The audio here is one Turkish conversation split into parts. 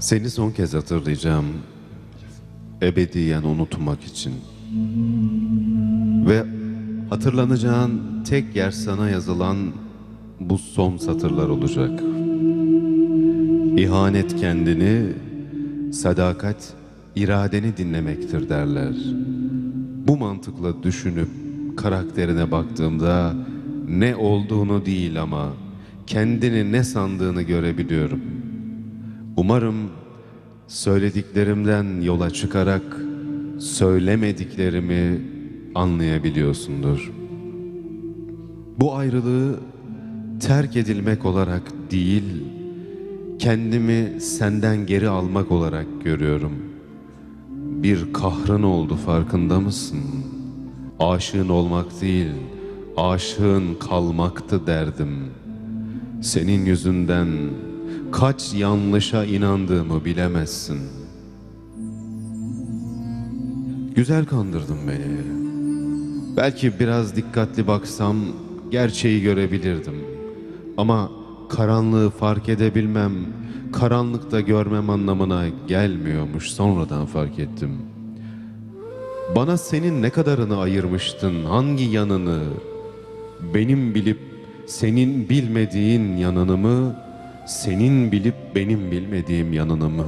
Seni son kez hatırlayacağım. Ebediyen unutmak için. Ve hatırlanacağın tek yer sana yazılan bu son satırlar olacak. İhanet kendini, sadakat iradeni dinlemektir derler. Bu mantıkla düşünüp karakterine baktığımda ne olduğunu değil ama kendini ne sandığını görebiliyorum. Umarım söylediklerimden yola çıkarak söylemediklerimi anlayabiliyorsundur. Bu ayrılığı terk edilmek olarak değil, kendimi senden geri almak olarak görüyorum. Bir kahrın oldu farkında mısın? Aşığın olmak değil, aşığın kalmaktı derdim. Senin yüzünden kaç yanlışa inandığımı bilemezsin. Güzel kandırdın beni. Belki biraz dikkatli baksam gerçeği görebilirdim. Ama karanlığı fark edebilmem, karanlıkta görmem anlamına gelmiyormuş sonradan fark ettim. Bana senin ne kadarını ayırmıştın, hangi yanını? Benim bilip senin bilmediğin yanını mı, senin bilip benim bilmediğim yanını mı?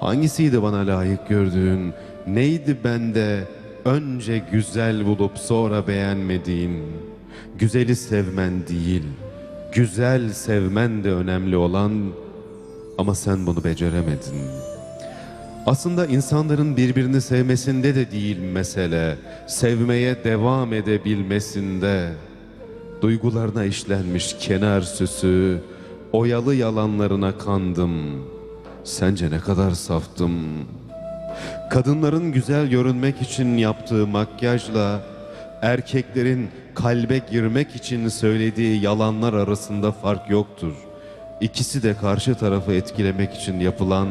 Hangisiydi bana layık gördüğün, neydi bende önce güzel bulup sonra beğenmediğin? Güzeli sevmen değil, güzel sevmen de önemli olan ama sen bunu beceremedin. Aslında insanların birbirini sevmesinde de değil mesele, sevmeye devam edebilmesinde. Duygularına işlenmiş kenar süsü, oyalı yalanlarına kandım. Sence ne kadar saftım? Kadınların güzel görünmek için yaptığı makyajla erkeklerin kalbe girmek için söylediği yalanlar arasında fark yoktur. İkisi de karşı tarafı etkilemek için yapılan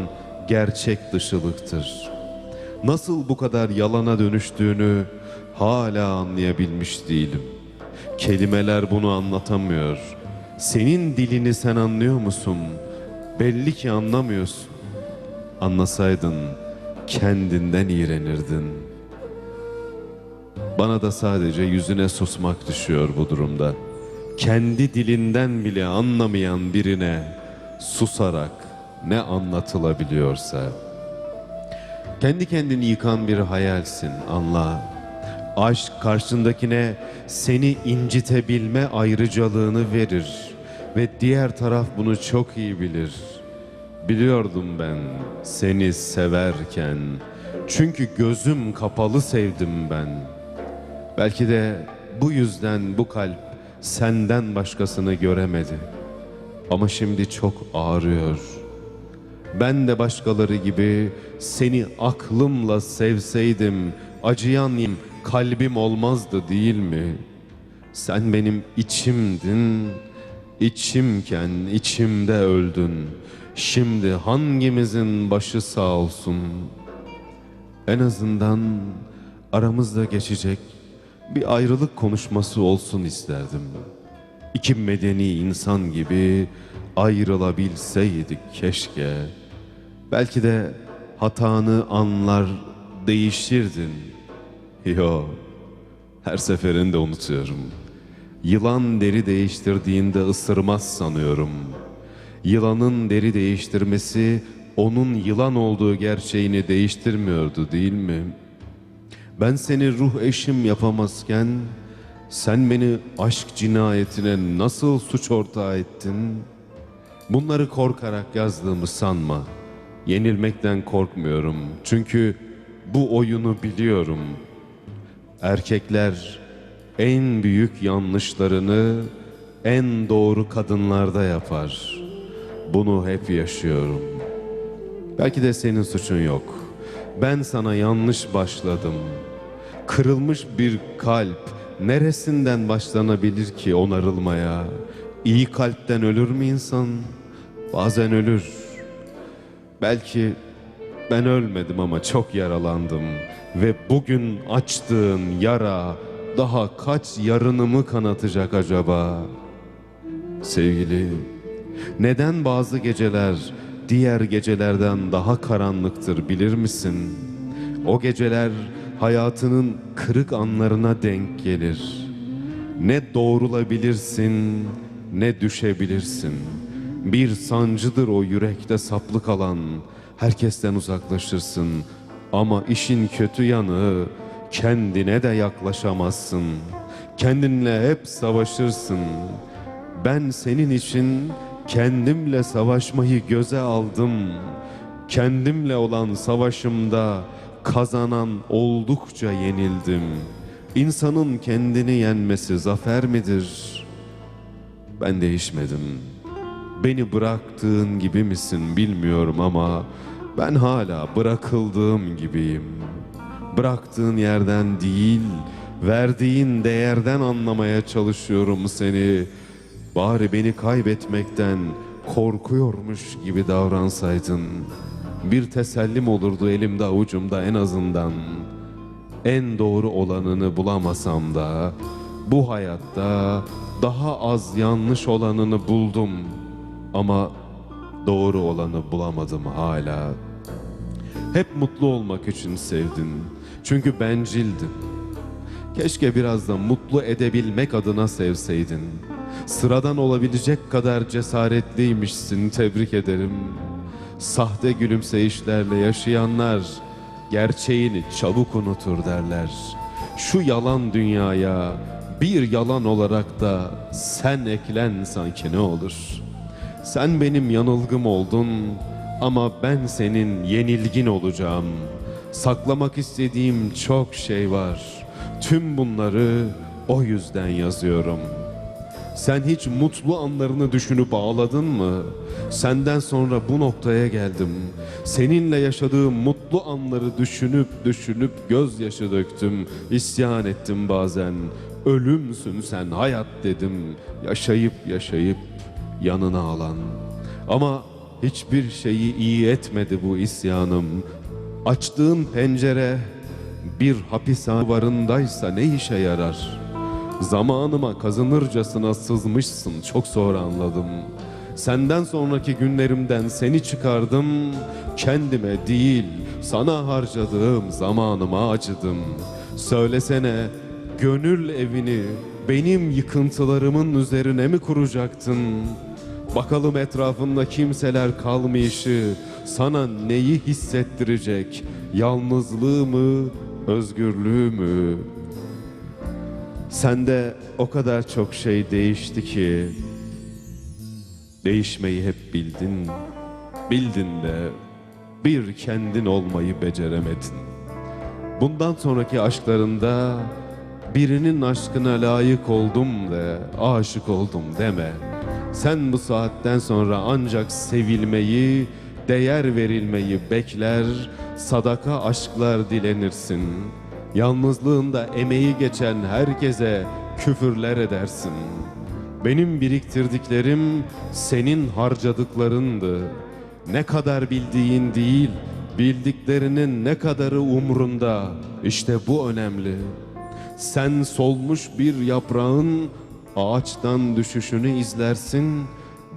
gerçek dışılıktır. Nasıl bu kadar yalana dönüştüğünü hala anlayabilmiş değilim. Kelimeler bunu anlatamıyor. Senin dilini sen anlıyor musun? Belli ki anlamıyorsun. Anlasaydın kendinden iğrenirdin. Bana da sadece yüzüne susmak düşüyor bu durumda. Kendi dilinden bile anlamayan birine susarak ne anlatılabiliyorsa. Kendi kendini yıkan bir hayalsin anla. Aşk karşındakine seni incitebilme ayrıcalığını verir ve diğer taraf bunu çok iyi bilir. Biliyordum ben seni severken çünkü gözüm kapalı sevdim ben. Belki de bu yüzden bu kalp senden başkasını göremedi. Ama şimdi çok ağrıyor. Ben de başkaları gibi seni aklımla sevseydim acıyan kalbim olmazdı değil mi? Sen benim içimdin, içimken içimde öldün. Şimdi hangimizin başı sağ olsun? En azından aramızda geçecek bir ayrılık konuşması olsun isterdim. İki medeni insan gibi ayrılabilseydik keşke. Belki de hatanı anlar değişirdin. Yo, her seferinde unutuyorum. Yılan deri değiştirdiğinde ısırmaz sanıyorum. Yılanın deri değiştirmesi onun yılan olduğu gerçeğini değiştirmiyordu değil mi? Ben seni ruh eşim yapamazken sen beni aşk cinayetine nasıl suç ortağı ettin? Bunları korkarak yazdığımı sanma. Yenilmekten korkmuyorum. Çünkü bu oyunu biliyorum. Erkekler en büyük yanlışlarını en doğru kadınlarda yapar. Bunu hep yaşıyorum. Belki de senin suçun yok. Ben sana yanlış başladım. Kırılmış bir kalp neresinden başlanabilir ki onarılmaya? İyi kalpten ölür mü insan? Bazen ölür. Belki ben ölmedim ama çok yaralandım ve bugün açtığın yara daha kaç yarınımı kanatacak acaba? Sevgili, neden bazı geceler diğer gecelerden daha karanlıktır bilir misin? O geceler hayatının kırık anlarına denk gelir. Ne doğrulabilirsin ne düşebilirsin. Bir sancıdır o yürekte saplı kalan. Herkesten uzaklaşırsın ama işin kötü yanı kendine de yaklaşamazsın. Kendinle hep savaşırsın. Ben senin için kendimle savaşmayı göze aldım. Kendimle olan savaşımda kazanan oldukça yenildim. İnsanın kendini yenmesi zafer midir? Ben değişmedim. Beni bıraktığın gibi misin bilmiyorum ama ben hala bırakıldığım gibiyim. Bıraktığın yerden değil, verdiğin değerden anlamaya çalışıyorum seni. Bari beni kaybetmekten korkuyormuş gibi davransaydın. Bir tesellim olurdu elimde avucumda en azından. En doğru olanını bulamasam da bu hayatta daha az yanlış olanını buldum. Ama doğru olanı bulamadım hala. Hep mutlu olmak için sevdin. Çünkü bencildin. Keşke biraz da mutlu edebilmek adına sevseydin. Sıradan olabilecek kadar cesaretliymişsin, tebrik ederim. Sahte gülümseyişlerle yaşayanlar gerçeğini çabuk unutur derler. Şu yalan dünyaya bir yalan olarak da sen eklen sanki ne olur? Sen benim yanılgım oldun ama ben senin yenilgin olacağım. Saklamak istediğim çok şey var. Tüm bunları o yüzden yazıyorum. Sen hiç mutlu anlarını düşünüp ağladın mı? Senden sonra bu noktaya geldim. Seninle yaşadığım mutlu anları düşünüp düşünüp gözyaşı döktüm. İsyan ettim bazen. Ölümsün sen hayat dedim. Yaşayıp yaşayıp yanına alan. Ama hiçbir şeyi iyi etmedi bu isyanım. Açtığın pencere bir hapishane duvarındaysa ne işe yarar? Zamanıma kazanırcasına sızmışsın çok sonra anladım. Senden sonraki günlerimden seni çıkardım. Kendime değil sana harcadığım zamanıma acıdım. Söylesene gönül evini benim yıkıntılarımın üzerine mi kuracaktın? Bakalım etrafında kimseler kalmayışı sana neyi hissettirecek? Yalnızlığı mı, özgürlüğü mü? Sende o kadar çok şey değişti ki Değişmeyi hep bildin Bildin de bir kendin olmayı beceremedin Bundan sonraki aşklarında birinin aşkına layık oldum de aşık oldum deme Sen bu saatten sonra ancak sevilmeyi, değer verilmeyi bekler Sadaka aşklar dilenirsin Yalnızlığında emeği geçen herkese küfürler edersin. Benim biriktirdiklerim senin harcadıklarındı. Ne kadar bildiğin değil, bildiklerinin ne kadarı umrunda. İşte bu önemli. Sen solmuş bir yaprağın ağaçtan düşüşünü izlersin.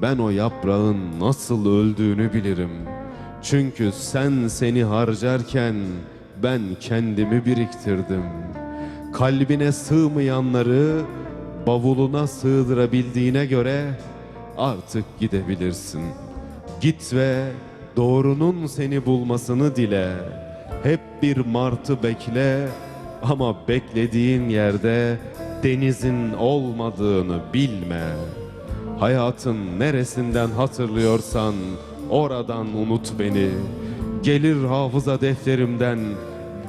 Ben o yaprağın nasıl öldüğünü bilirim. Çünkü sen seni harcarken ben kendimi biriktirdim. Kalbine sığmayanları bavuluna sığdırabildiğine göre artık gidebilirsin. Git ve doğrunun seni bulmasını dile. Hep bir martı bekle ama beklediğin yerde denizin olmadığını bilme. Hayatın neresinden hatırlıyorsan oradan unut beni. Gelir hafıza defterimden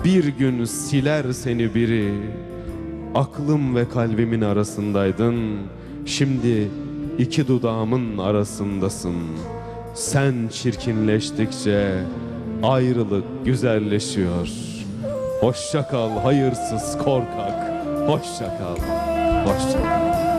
bir gün siler seni biri. Aklım ve kalbimin arasındaydın. Şimdi iki dudağımın arasındasın. Sen çirkinleştikçe ayrılık güzelleşiyor. Hoşça kal hayırsız korkak. Hoşça kal. Hoşça kal.